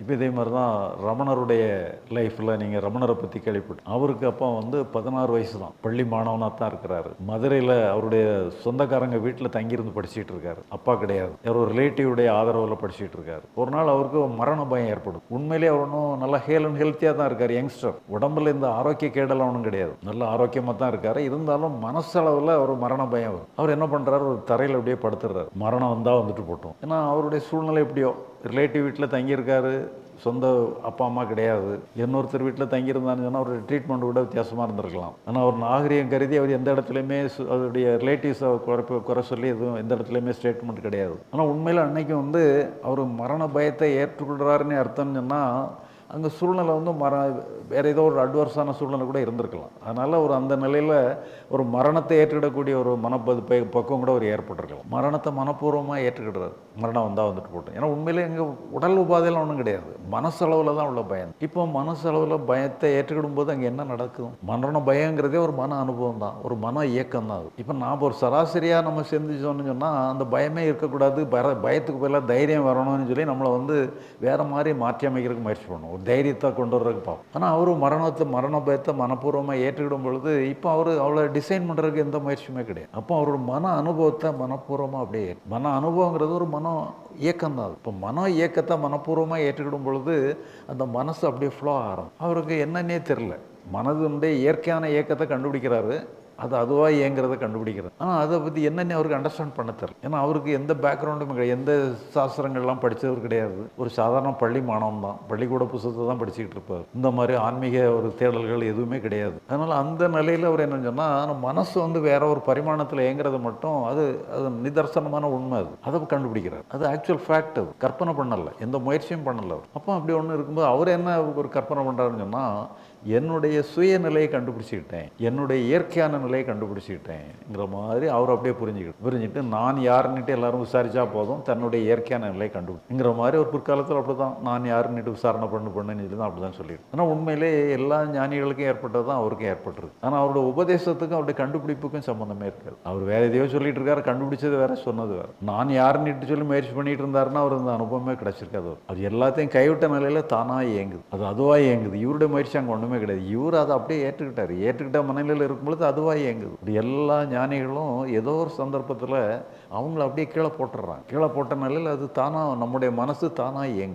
இப்போ இதே மாதிரி தான் ரமணருடைய லைஃப்பில் நீங்கள் ரமணரை பற்றி கேள்விப்பட்டு அவருக்கு அப்பா வந்து பதினாறு வயசு தான். பள்ளி மாணவனாக தான் இருக்கிறாரு. மதுரையில் அவருடைய சொந்தக்காரங்க வீட்டில் தங்கியிருந்து படிச்சுட்டு இருக்காரு. அப்பா கிடையாது. யாரோ ஒரு ரிலேட்டிவுடைய ஆதரவில் படிச்சுட்டு இருக்காரு. ஒரு நாள் அவருக்கு மரண பயம் ஏற்படும் உண்மையிலேயே அவர் ஒன்றும் நல்லா ஹேல் அண்ட் ஹெல்த்தியாக தான் இருக்கார் யங்ஸ்டர் உடம்புல இந்த ஆரோக்கிய கேடெல்லாம் ஒன்றும் கிடையாது. நல்ல ஆரோக்கியமாக தான் இருக்கார். இருந்தாலும் மனசளவில் அவர் மரண பயம் வரும் அவர் என்ன பண்ணுறாரு ஒரு தரையில் அப்படியே படுத்துடுறாரு மரணம் வந்தால் வந்துட்டு போட்டோம். ஏன்னா அவருடைய சூழ்நிலை எப்படியோ ரிலேட்டிவ் வீட்டில் தங்கியிருக்காரு சொந்த அப்பா அம்மா கிடையாது. இன்னொருத்தர் வீட்டில் தங்கியிருந்தான்னு சொன்னால் அவருடைய ட்ரீட்மெண்ட் கூட வித்தியாசமாக இருந்திருக்கலாம். ஆனால் அவர் நாகரிகம் கருதி அவர் எந்த இடத்துலையுமே அவருடைய ரிலேட்டிவ்ஸை குறைப்பு குறை சொல்லி எதுவும் எந்த இடத்துலையுமே ஸ்டேட்மெண்ட் கிடையாது. ஆனால் உண்மையில் அன்னைக்கு வந்து அவர் மரண பயத்தை ஏற்றுக்கொள்கிறாருன்னு அர்த்தம்னு சொன்னால் அங்கே சூழ்நிலை வந்து மர வேறு ஏதோ ஒரு அட்வர்ஸான சூழ்நிலை கூட இருந்திருக்கலாம். அதனால் ஒரு அந்த நிலையில் ஒரு மரணத்தை ஏற்றுக்கிடக்கூடிய ஒரு மனப்பது ப- பக்குவம் கூட ஒரு ஏற்பட்டிருக்கலாம். மரணத்தை மனப்பூர்வமாக ஏற்றுக்கிடுறாரு. மரணம் வந்தால் வந்துட்டு போட்டோம் ஏன்னா உண்மையிலே எங்கள் உடல் உபாதையெல்லாம் ஒன்றும் கிடையாது. மனசளவில் தான் உள்ள பயம். இப்போ மனசளவில் பயத்தை ஏற்றுக்கிடும் போது அங்கே என்ன நடக்கும் மரண பயங்கிறதே ஒரு மன அனுபவம் தான். ஒரு மன இயக்கம் தான் அது. இப்போ நாம் ஒரு சராசரியாக நம்ம சிந்திச்சோம்னு சொன்னால் அந்த பயமே இருக்கக்கூடாது. பய பயத்துக்கு பதிலாக தைரியம் வரணும்னு சொல்லி நம்மளை வந்து வேறு மாதிரி மாற்றி அமைக்கிறதுக்கு முயற்சி பண்ணுவோம். ஒரு தைரியத்தை கொண்டு வர்றதுக்கு பார்ப்போம் ஆனால் அவர் மரணத்தை மரண பயத்தை மனப்பூர்வமாக ஏற்றுக்கிடும் பொழுது இப்போ அவர் அவளை டிசைன் பண்ணுறதுக்கு எந்த முயற்சியுமே கிடையாது. அப்போ அவரோட மன அனுபவத்தை மனப்பூர்வமாக அப்படியே மன அனுபவங்கிறது ஒரு மன இயக்கம் தான் இப்போ மன இயக்கத்தை மனப்பூர்வமாக ஏற்றுக்கிடும் பொழுது அந்த மனசு அப்படியே ஃப்ளோ ஆகும் அவருக்கு என்னன்னே தெரில மனதுடைய இயற்கையான இயக்கத்தை கண்டுபிடிக்கிறாரு. அது அதுவாக இயங்குறத கண்டுபிடிக்கிறது. ஆனால் அதை பற்றி என்னென்ன அவருக்கு அண்டர்ஸ்டாண்ட் பண்ண தெரியும் ஏன்னா அவருக்கு எந்த பேக்ரவுண்டும் கிடையாது. எந்த சாஸ்திரங்கள்லாம் படித்தவர் கிடையாது. ஒரு சாதாரண பள்ளி மாணவன் தான். பள்ளிக்கூட புத்தகத்தை தான் படிச்சுக்கிட்டு இருப்பார். இந்த மாதிரி ஆன்மீக ஒரு தேடல்கள் எதுவுமே கிடையாது. அதனால் அந்த நிலையில் அவர் என்ன சொன்னால் மனசு வந்து வேற ஒரு பரிமாணத்தில் இயங்குறது மட்டும் அது அது நிதர்சனமான உண்மை அது. அதை கண்டுபிடிக்கிறார். அது ஆக்சுவல் ஃபேக்ட் அது. கற்பனை பண்ணலை. எந்த முயற்சியும் பண்ணலை அப்போ அப்படி ஒன்று இருக்கும்போது அவர் என்ன ஒரு கற்பனை பண்ணுறாருன்னு சொன்னால் என்னுடைய சுயநிலையை கண்டுபிடிச்சிக்கிட்டேன் என்னுடைய இயற்கையான நிலையை கண்டுபிடிச்சிக்கிட்டேங்கிற மாதிரி அவர் அப்படியே புரிஞ்சுக்கிட்டு புரிஞ்சுட்டு நான் யாருன்னுட்டு எல்லாரும் விசாரிச்சா போதும் தன்னுடைய இயற்கையான நிலையை கண்டுபிடிங்கிற மாதிரி ஒரு பிற்காலத்தில் அப்படி தான் நான் யாருன்னுட்டு விசாரணை பண்ணு பண்ணுன்னு சொல்லி தான் அப்படி தான் சொல்லிடுது ஆனால் உண்மையிலே எல்லா ஞானிகளுக்கும் ஏற்பட்டது தான் அவருக்கும் ஏற்பட்டிருக்கு. ஆனால் அவரோட உபதேசத்துக்கும் அவருடைய கண்டுபிடிப்புக்கும் சம்மந்தமே இருக்காது. அவர் வேற எதையோ சொல்லிட்டு இருக்காரு கண்டுபிடிச்சது வேற சொன்னது வேற. நான் யாருன்னுட்டு சொல்லி முயற்சி பண்ணிட்டு இருந்தாருன்னா அவர் அந்த அனுபவமே கிடைச்சிருக்காது. அது எல்லாத்தையும் கைவிட்ட நிலையில் தானாக இயங்குது. அது அதுவாக இயங்குது. இவருடைய முயற்சி அங்கே ஒன்றுமே கிடையாது. இவர் அதை அப்படியே ஏற்றுக்கிட்டாரு. ஏற்றுக்கிட்ட மனநிலையில் இருக்கும்பொழுது அதுவாக இயங்குது. இப்படி எல்லா ஞானிகளும் ஏதோ ஒரு சந்தர்ப்பத்தில் அவங்கள அப்படியே கீழே போட்டுடுறாங்க கீழே போட்ட நிலையில் அது தானாக நம்முடைய மனசு தானாக இயங்கும்